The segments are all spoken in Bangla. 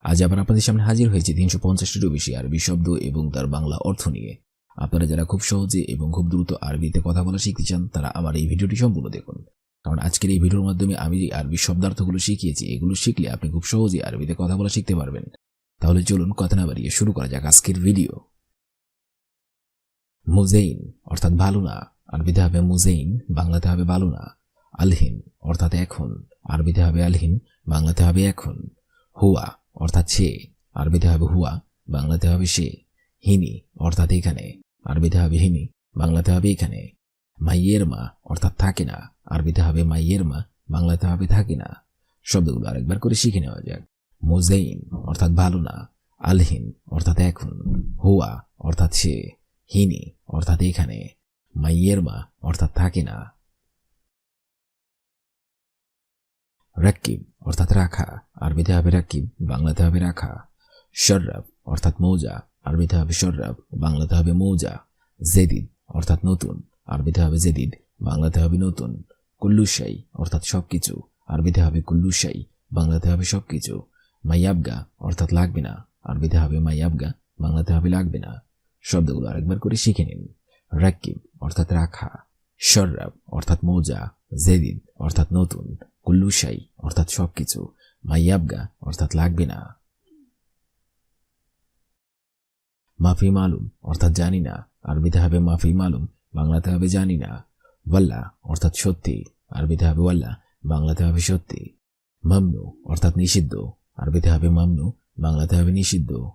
আজ আবার আপনাদের সামনে হাজির হয়েছে তিনশো পঞ্চাশটিরও বেশি আরবি শব্দ এবং তার বাংলা অর্থ নিয়ে। আপনারা যারা খুব সহজে এবং খুব দ্রুত আরবিতে কথা বলা শিখতে চান, তারা আমার এই ভিডিওটি সম্পূর্ণ দেখুন। কারণ আজকের এই ভিডিওর মাধ্যমে আমি যে আরবি শব্দার্থগুলো শিখিয়েছি, এগুলো শিখলে আপনি খুব সহজে আরবিতে কথা বলা শিখতে পারবেন। তাহলে চলুন কথা না বাড়িয়ে শুরু করা যাক আজকের ভিডিও। মুজেইন, অর্থাৎ ভালো না। আরবিতে হবে মুজেইন, বাংলাতে হবে ভালো না। আলহিন, অর্থাৎ এখন। আরবিতে হবে আলহিন, বাংলাতে হবে এখন। হুয়া অর্থাৎ সে, আরবিতে হবে হুয়া, বাংলাতে হবে সে, হিনি, অর্থাৎ এখানে, আরবিতে হবে হিনি, বাংলাতে হবে এখানে, মাইয়ের মা, অর্থাৎ থাকে না, আরবিতে হবে মাইয়ের মা, বাংলাতে হবে থাকে না, শব্দগুলো আরেকবার করে শিখে নেওয়া যাক, মুজেইন, অর্থাৎ ভালো না, আলহিন, অর্থাৎ এখন, হুয়া, অর্থাৎ সে, হিনি, অর্থাৎ এখানে, মাইয়ের মা, অর্থাৎ থাকে না রাকিব, অর্থাৎ রাখা। আরবিতে হবে রাকিব, বাংলাতে হবে রাখা। শর্রাব অর্থাৎ মৌজা। আরবিতে হবে শর্রাব বাংলাতে হবে মৌজা। জেদিদ, অর্থাৎ নতুন। আরবিতে হবে জেদিদ, বাংলাতে হবে নতুন। কুল্লুশাই অর্থাৎ সব কিছু আরবিতে হবে কুল্লুশাই বাংলাতে হবে সব কিছু মাইয়াবগা, অর্থাৎ লাগবে না। আরবিতে হবে মাইয়াবগা, বাংলাতে হবে লাগবে না। শব্দগুলো আরেকবার করে শিখে নিন। রাকিব, অর্থাৎ রাখা। শর্রাব অর্থাৎ মৌজা। জেদিদ, অর্থাৎ নতুন। কুল্লুশাই, অর্থাৎ সবকিছু। মাইয়াবগা, অর্থাৎ লাগবে না। মাফি মালুম, অর্থাৎ জানি না। আরবিতে হবে মাফি মালুম, বাংলাতে হবে জানি না। ওয়াল্লা, অর্থাৎ সত্যি। আরবিতে হবে ওয়াল্লা, বাংলাতে হবে সত্যি। মামনু, অর্থাৎ নিষিদ্ধ। আরবিতে হবে মামনু, বাংলাতে হবে নিষিদ্ধ।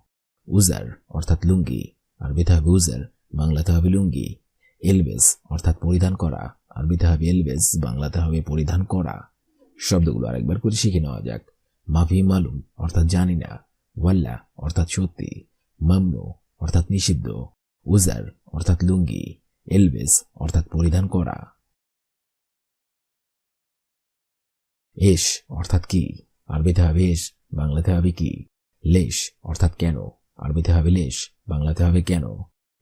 উজার, অর্থাৎ লুঙ্গি। আরবিতে হবে উজার, বাংলাতে হবে লুঙ্গি। এলবেস অর্থাৎ পরিধান করা। আরবিতে হবে এলবেস বাংলাতে হবে পরিধান করা। শব্দগুলো আরেকবার করে শিখে নেওয়া যাক। মাফি মালুম, অর্থাৎ জানি না। ওয়াল্লা, অর্থাৎ সত্যি। মামনু, অর্থাৎ নিষিদ্ধ। উজার, অর্থাৎ লুঙ্গি। এলবেস, অর্থাৎ পরিধান করা। এস, অর্থাৎ কি? আরবিতে হবে এস বাংলাতে হবে কি? লেশ, অর্থাৎ কেন? আরবিতে হবে লেশ বাংলাতে হবে কেন?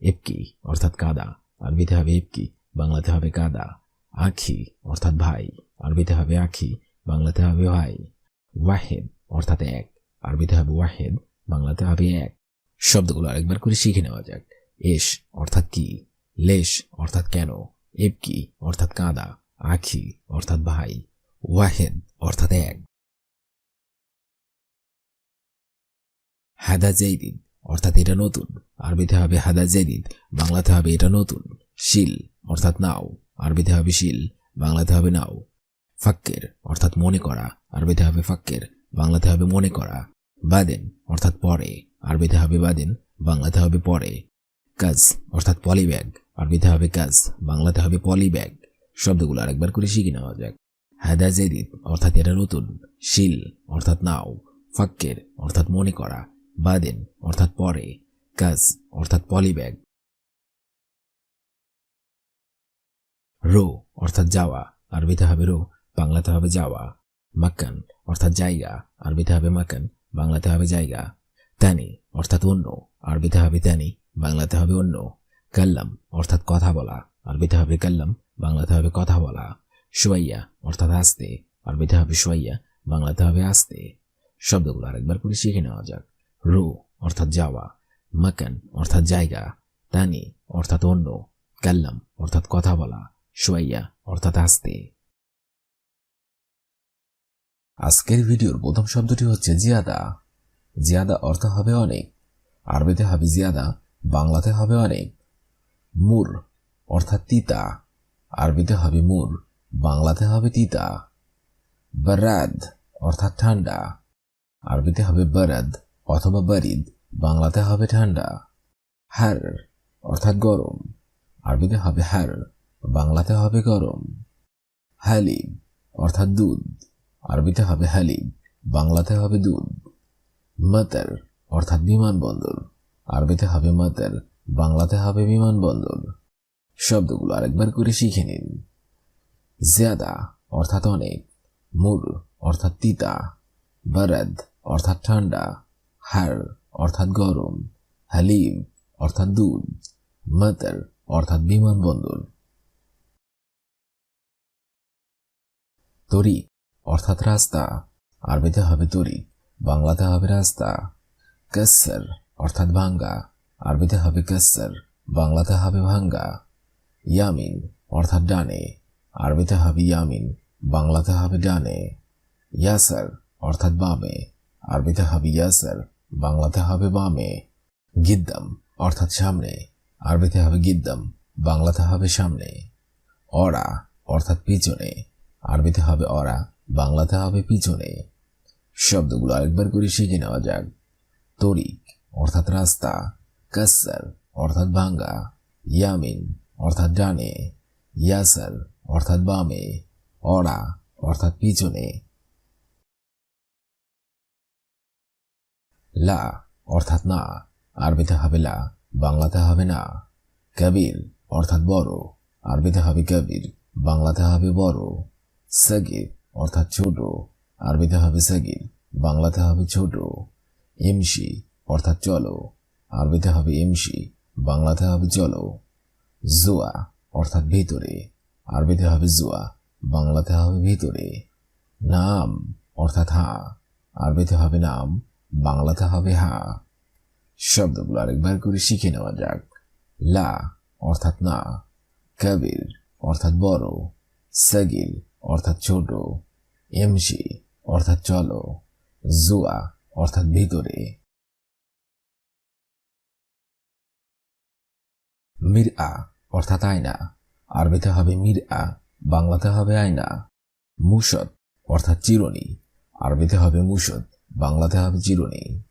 এপকি, অর্থাৎ কাদা। আরবিতে হবে এপকি বাংলাতে হবে কাদা। আখি, অর্থাৎ ভাই। আরবিতে হবে আখি, বাংলাতে হবে ভাই ওয়াহেদ অর্থাৎ এক। আরবিতে হবে ওয়াহেদ, বাংলাতে হবে এক। শব্দগুলো আরেকবার করে শিখে নেওয়া যাক। এস অর্থাৎ কি, লেশ অর্থাৎ কেন এবকি অর্থাৎ কাঁদা, আখি অর্থাৎ ভাই, ওয়াহেদ অর্থাৎ এক। হাদা জেদিদ অর্থাৎ এটা নতুন। আরবিতে হবে হাদা জেদিদ বাংলাতে হবে এটা নতুন। শিল অর্থাৎ নাও। আরবিতে হবে শিল, বাংলাতে হবে নাও। ফাক্কের, অর্থাৎ মনে করা, আরবিতে হবে ফাক্কের, বাংলাতে হবে মনে করা, বাদেন, অর্থাৎ পরে, আরবিতে হবে বাদেন, বাংলাতে হবে পরে, কাজ, অর্থাৎ পলি ব্যাগ, আরবিতে হবে কাজ, বাংলাতে হবে পলি ব্যাগ, শব্দগুলো আরেকবার করে শিখে নেওয়া যাক। হাদা জেদিদ, অর্থাৎ এটা নতুন, শিল, অর্থাৎ নাও, ফাক্কের, অর্থাৎ মনে করা, বাদেন, অর্থাৎ পরে, কাজ, অর্থাৎ পলি ব্যাগ। রো, অর্থাৎ যাওয়া, আরবিতে হবে রো বাংলাতে হবে যাওয়া, মাক্কান, অর্থাৎ জায়গা, আরবিতে হবে মাকান বাংলাতে হবে জায়গা, তানি, অর্থাৎ অন্য, আরবিতে হবে তানি, বাংলাতে হবে অন্য, কাল্লাম, অর্থাৎ কথা বলা, আরবিতে হবে কাল্লাম, বাংলাতে হবে কথা বলা, সোয়াইয়া, অর্থাৎ আসতে, আরবিতে হবে সোয়াইয়া, বাংলাতে হবে আসতে। শব্দগুলো আরেকবার করে শিখে নেওয়া যাক। রু, অর্থাৎ যাওয়া মাকান অর্থাৎ জায়গা, তানি, অর্থাৎ অন্য, কাল্লাম, অর্থাৎ কথা বলা, সোয়াইয়া, অর্থাৎ আসতে। আজকের ভিডিওর প্রথম শব্দটি হচ্ছে জিয়াদা। জিয়াদা অর্থ হবে অনেক। আরবিতে হবে জিয়াদা, বাংলাতে হবে অনেক। মুর অর্থাৎ তিতা। আরবিতে হবে মুর, বাংলাতে হবে তিতা। বারাদ অর্থাৎ ঠান্ডা। আরবিতে হবে বারাদ অথবা বারিদ, বাংলাতে হবে ঠান্ডা। হার অর্থাৎ গরম। আরবিতে হবে হার, বাংলাতে হবে গরম। হালিব অর্থাৎ দুধ। আরবিতে হবে হালিব বাংলাতে হবে দুধ মাতার, অর্থাৎ বিমানবন্দর। আরবিতে হবে মাতার, বাংলাতে হবে বিমানবন্দর। শব্দগুলো আরেকবার করে শিখে নিন। জিয়াদা, অর্থাৎ অনেক। মুর, অর্থাৎ তিতা। বারাদ, অর্থাৎ ঠান্ডা। হার, অর্থাৎ গরম। হালিব অর্থাৎ দুধ মাতার, অর্থাৎ বিমানবন্দর। তরিক অর্থাৎ রাস্তা। আরবিতে হবে তরিক বাংলাতে হবে রাস্তা। কাসার, অর্থাৎ ভাঙ্গা। আরবিতে হবে কাসার, বাংলাতে হবে ভাঙ্গা। ইয়ামিন, অর্থাৎ ডানে। আরবিতে হবে ইয়ামিন, বাংলাতে হবে ডানে। ইয়াসার, অর্থাৎ বামে। আরবিতে হবে ইয়াসার, বাংলাতে হবে বামে। গিদ্দাম, অর্থাৎ সামনে। আরবিতে হবে গিদ্দাম, বাংলাতে হবে সামনে। অরা, অর্থাৎ পিছনে। আরবিতে হবে অরা বাংলাতে হবে পিছনে। শব্দগুলো আরেকবার করে শিখে নেওয়া যাক। তরিক, অর্থাৎ রাস্তা। কাসার, অর্থাৎ ভাঙ্গা। ইয়ামিন, অর্থাৎ ডানে। ইয়াসার, অর্থাৎ বামে। অরা, অর্থাৎ পিছনে। লা, অর্থাৎ না। আরবিতে হবে লা, বাংলাতে হবে না। কবির, অর্থাৎ বড়। আরবিতে হবে কবির, বাংলাতে হবে বড়। সগির অর্থাৎ ছোট। আরবিতে হবে সগির বাংলাতে হবে ছোট। এমসি, অর্থাৎ চলো। আরবিতে হবে এমসি, বাংলাতে হবে চলো। জুয়া, অর্থাৎ ভিতরে। আরবিতে হবে জুয়া, বাংলাতে হবে ভিতরে। নাম, অর্থাৎ হা। আরবিতে হবে নাম, বাংলাতে হবে হা। শব্দগুলো আরেকবার করে শিখে নেওয়া যাক। লা, অর্থাৎ না। কবির, অর্থাৎ বড়। সগিল অর্থাৎ ছোট এমসি অর্থাৎ চলো, জুয়া, অর্থাৎ ভিতরে। মির আ অর্থাৎ আয়না। আরবিতে হবে মির আ বাংলাতে হবে আয়না। মুসদ অর্থাৎ চিরনি। আরবিতে হবে মুসদ বাংলাতে হবে চিরনি।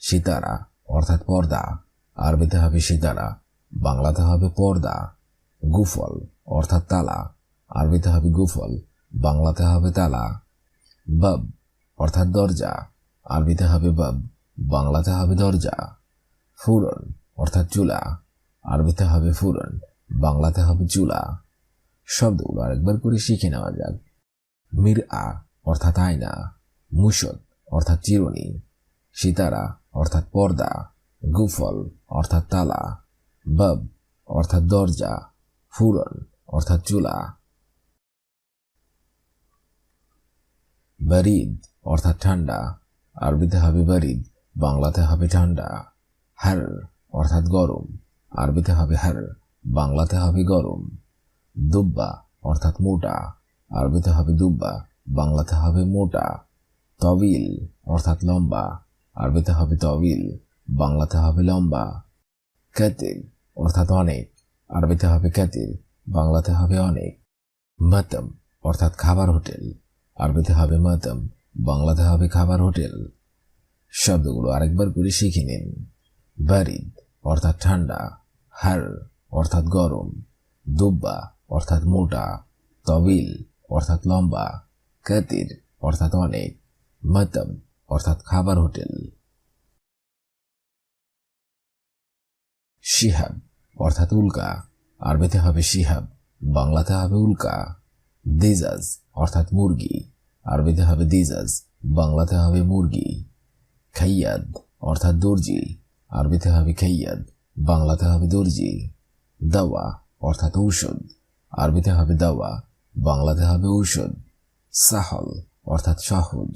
সিতারা, অর্থাৎ পর্দা। আরবিতে হবে সিতারা, বাংলাতে হবে পর্দা। গুফল, অর্থাৎ তালা। আরবিতে হবে গুফল বাংলাতে হবে তালা, বাব, অর্থাৎ দরজা। আরবিতে হবে বাব, বাংলাতে হবে দরজা। ফুরন, অর্থাৎ চুলা। আরবিতে হবে ফুরন, বাংলাতে হবে চুলা। শব্দগুলো আরেকবার করে শিখে নেওয়া যাক। মির আ অর্থাৎ আয়না। মুসদ অর্থাৎ চিরুনি। সিতারা, অর্থাৎ পর্দা। গুফল, অর্থাৎ তালা। বাব, অর্থাৎ দরজা। ফুরন, অর্থাৎ চুলা। বারিদ, অর্থাৎ ঠান্ডা। আরবিতে হবে বারিদ, বাংলাতে হবে ঠান্ডা। হার, অর্থাৎ গরম। আরবিতে হবে হার, বাংলাতে হবে গরম। দুব্বা, অর্থাৎ মোটা। আরবিতে হবে দুব্বা, বাংলাতে হবে মোটা। তবিল, অর্থাৎ লম্বা। আরবিতে হবে তবিল, বাংলাতে হবে লম্বা। ক্যাতির অর্থাৎ অনেক। আরবিতে হবে ক্যাতির বাংলাতে হবে অনেক। মাতম, অর্থাৎ খাবার হোটেল। আরবিতে হবে মাতাম, বাংলাতে হবে খাবার হোটেল। শব্দগুলো আরেকবার করে শিখে নিন। বারিদ, অর্থাৎ ঠান্ডা। হার, অর্থাৎ গরম। দুব্বা, অর্থাৎ মোটা। তবিল, অর্থাৎ লম্বা। কাতির, অর্থাৎ অনেক। মাতম, অর্থাৎ খাবার হোটেল। শিহাব, অর্থাৎ উল্কা। আরবিতে হবে শিহাব, বাংলাতে হবে উল্কা। দিজাজ অর্থাৎ মুরগি। আরবিতে হবে দিজাজ বাংলাতে হবে মুরগি। খাইয়াদ, অর্থাৎ দর্জি। আরবিতে হবে খাইয়াদ, বাংলাতে হবে দর্জি। দাওয়া, অর্থাৎ ঔষধ। আরবিতে হবে দাওয়া, বাংলাতে হবে ঔষধ। সাহল, অর্থাৎ সহজ।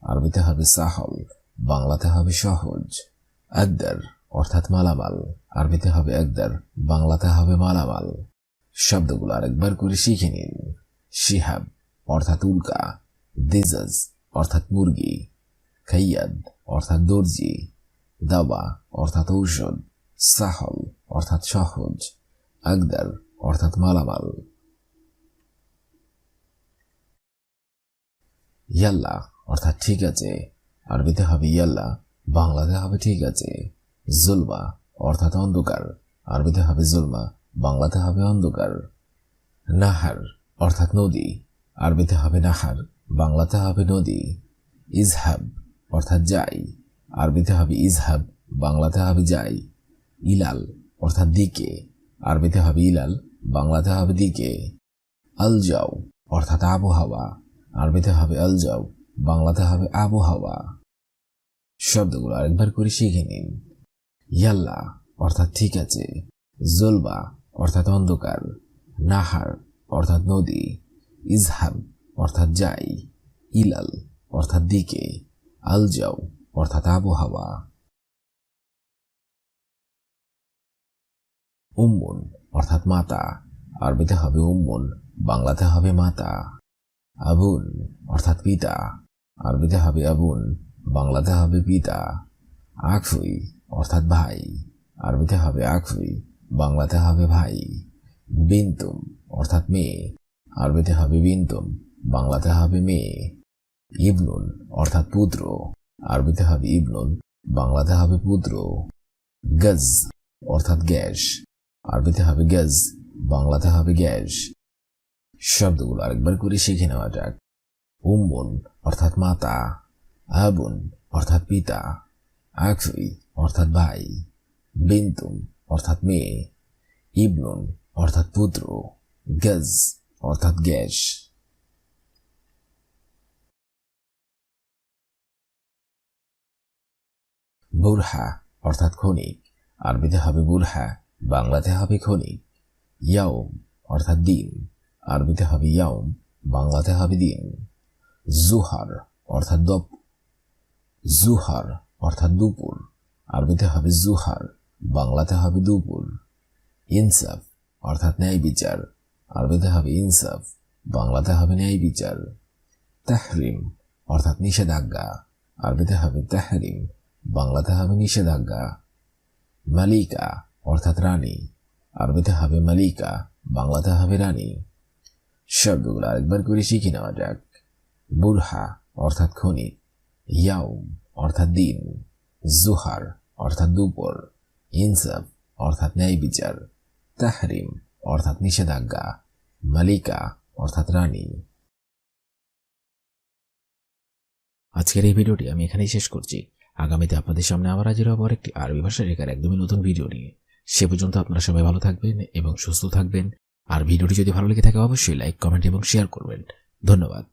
আরবিতে হবে সাহল, বাংলাতে হবে সহজ। একদার অর্থাৎ মালামাল। আরবিতে হবে একদার বাংলাতে হবে মালামাল। শব্দগুলো আরেকবার করে শিখে নিন। শিহাব অর্থাৎ উল্কা, দিজাজ, অর্থাৎ মুরগি, খাইয়াদ, অর্থাৎ দর্জি, দাবা, অর্থাৎ ঔষধ, সাহল, অর্থাৎ সহজ আকদার অর্থাৎ মালামাল। ইয়াল্লা, অর্থাৎ ঠিক আছে, আরবিতে হবে ইয়াল্লা, বাংলাতে হবে ঠিক আছে। জুলমা, অর্থাৎ অন্ধকার, আরবিতে হবে জুলমা, বাংলাতে হবে অন্ধকার। নাহার, অর্থাৎ নদী আরবিতে হবে নাহার, বাংলাতে হবে নদী, ইজহাব, অর্থাৎ যাই। আরবিতে হবে ইজহাব, বাংলাতে হবে যাই। ইলাল, অর্থাৎ দিকে। আরবিতে হবে ইলাল, বাংলাতে হবে দিকে। আলজাও, অর্থাৎ আবহাওয়া। আরবিতে হবে আলজাও, বাংলাতে হবে আবহাওয়া। শব্দগুলো আরেকবার করে শিখে নিন। ইয়াল্লা, অর্থাৎ ঠিক আছে। জলবা, অর্থাৎ অন্ধকার। নাহার, অর্থাৎ নদী। ইজহাব, অর্থাৎ যাই। ইলাল, অর্থাৎ দিকে। আলজাও, অর্থাৎ আবহাওয়া। উম্মুন, অর্থাৎ মাতা। আরবিতে হবে উম্মুন, বাংলাতে হবে মাতা। আবুন, অর্থাৎ পিতা। আরবিতে হবে আবুন, বাংলাতে হবে পিতা। আখফুই অর্থাৎ ভাই। আরবিতে হবে আখফুই বাংলাতে হবে ভাই। বিন্তুম, অর্থাৎ মেয়ে। আরবিতে হবে বিন্তুম বাংলাতে হবে মেয়ে, ইবনুন, অর্থাৎ পুত্র। আরবিতে হবে ইবনুন, বাংলাতে হবে পুত্র। গজ, অর্থাৎ গ্যাস। আরবিতে হবে গজ, বাংলাতে হবে গ্যাস। শব্দগুলো আরেকবার করে শিখে নেওয়া যাক। উম্মুন, অর্থাৎ মাতা। আবুন, অর্থাৎ পিতা। আখফি অর্থাৎ ভাই। বিন্তুম অর্থাৎ মেয়ে। ইবনুন, অর্থাৎ পুত্র। গজ অর্থাৎ গ্যাস। বুরহা, অর্থাৎ খনিক। আরবিতে হবে বুরহা, বাংলাতে হবে খনিক। ইয়াউম, অর্থাৎ দিন। আরবিতে হবে ইয়াউম, বাংলাতে হবে দিন। জুহার, অর্থাৎ দপ, জুহার, অর্থাৎ দুপুর। আরবিতে হবে জুহার, বাংলাতে হবে দুপুর। ইনসাফ, অর্থাৎ ন্যায় বিচার আরবিতে হবে ইনসাফ বাংলাতে হবে ন্যায় বিচার, তাহরিম, অর্থাৎ নিষেধাজ্ঞা। আরবিতে হবে তাহরিম বাংলাতে হবে নিষেধাজ্ঞা। মালিকা, অর্থাৎ রানী। আরবিতে হবে মালিকা বাংলাতে হবে রানী। শব্দগুলো আরেকবার করে শিখে নেওয়া যাক। বুরহা, অর্থাৎ খনি। ইয়াউম, অর্থাৎ দিন। জুহার, অর্থাৎ দুপুর। ইনসাফ, অর্থাৎ ন্যায় বিচার। তাহরিম অর্থাৎ নিষেধাজ্ঞা, মালিকা, অর্থাৎ রানী। আজকের এই ভিডিওটি আমি এখানেই শেষ করছি। আগামীতে আপনাদের সামনে আবার হাজির হব একটি আরবি ভাষা রেখার একদমই নতুন ভিডিও নিয়ে। সে পর্যন্ত আপনারা সবাই ভালো থাকবেন এবং সুস্থ থাকবেন। আর ভিডিওটি যদি ভালো লেগে থাকে, অবশ্যই লাইক, কমেন্ট এবং শেয়ার করবেন। ধন্যবাদ।